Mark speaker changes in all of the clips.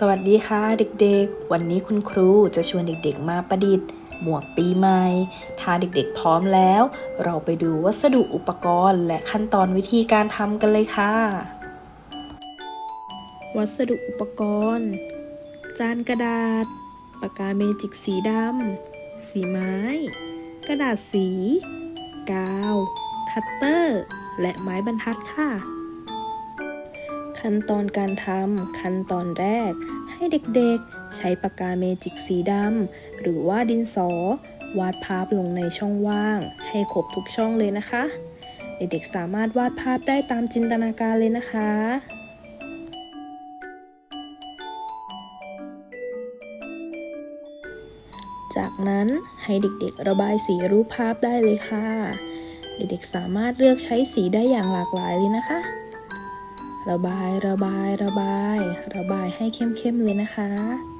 Speaker 1: สวัสดีค่ะเด็กๆ วันนี้คุณครูจะชวนเด็กๆ มาประดิษฐ์ หมวกปีใหม่ ถ้าเด็กๆพร้อมแล้ว เราไปดูวัสดุอุปกรณ์ และขั้นตอนวิธีการทำกันเลยค่ะ วัสดุอุปกรณ์ จานกระดาษ ปากกาเมจิกสีดำ สีไม้ กระดาษสี กาว คัตเตอร์ และไม้บรรทัดค่ะ ขั้นตอนการทำขั้นตอนแรก ให้เด็กๆ ใช้ปากกาเมจิกสีดำหรือว่าดินสอ วาดภาพลงในช่องว่าง ให้ครบทุกช่องเลยนะคะ เด็กๆสามารถวาดภาพได้ตามจินตนาการเลยนะคะจากนั้นให้เด็กๆ ระบายสีรูปภาพได้เลยค่ะ เด็กๆ สามารถเลือกใช้สีได้อย่างหลากหลายเลยนะคะ ระบายระบายระบาย ระบายให้เข้มๆเลยนะคะ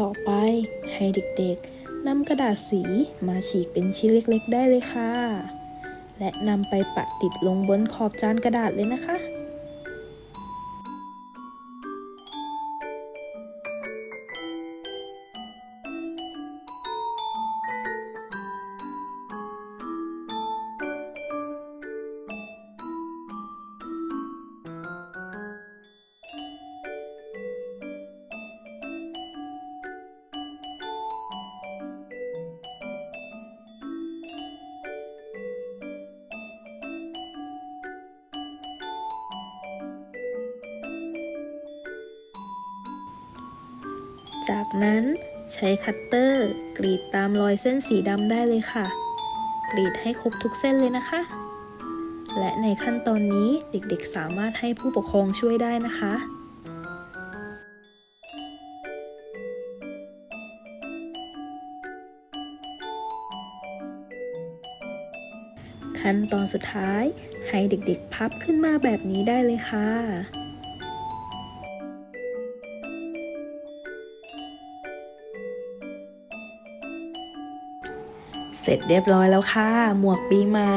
Speaker 1: ต่อไปให้เด็กๆนำกระดาษสีมาฉีกเป็นชิ้นเล็กๆ ได้เลยค่ะ และนำไปปะติดลงบนขอบจานกระดาษเลยนะคะ จากนั้นใช้คัตเตอร์กรีดตามรอยเส้นสีดำได้เลยค่ะ กรีดให้ครบทุกเส้นเลยนะคะ และในขั้นตอนนี้เด็กๆสามารถให้ผู้ปกครองช่วยได้นะคะขั้นตอนสุดท้ายให้เด็กๆพับขึ้นมาแบบนี้ได้เลยค่ะ เสร็จเรียบร้อยแล้วค่ะ หมวกปีใหม่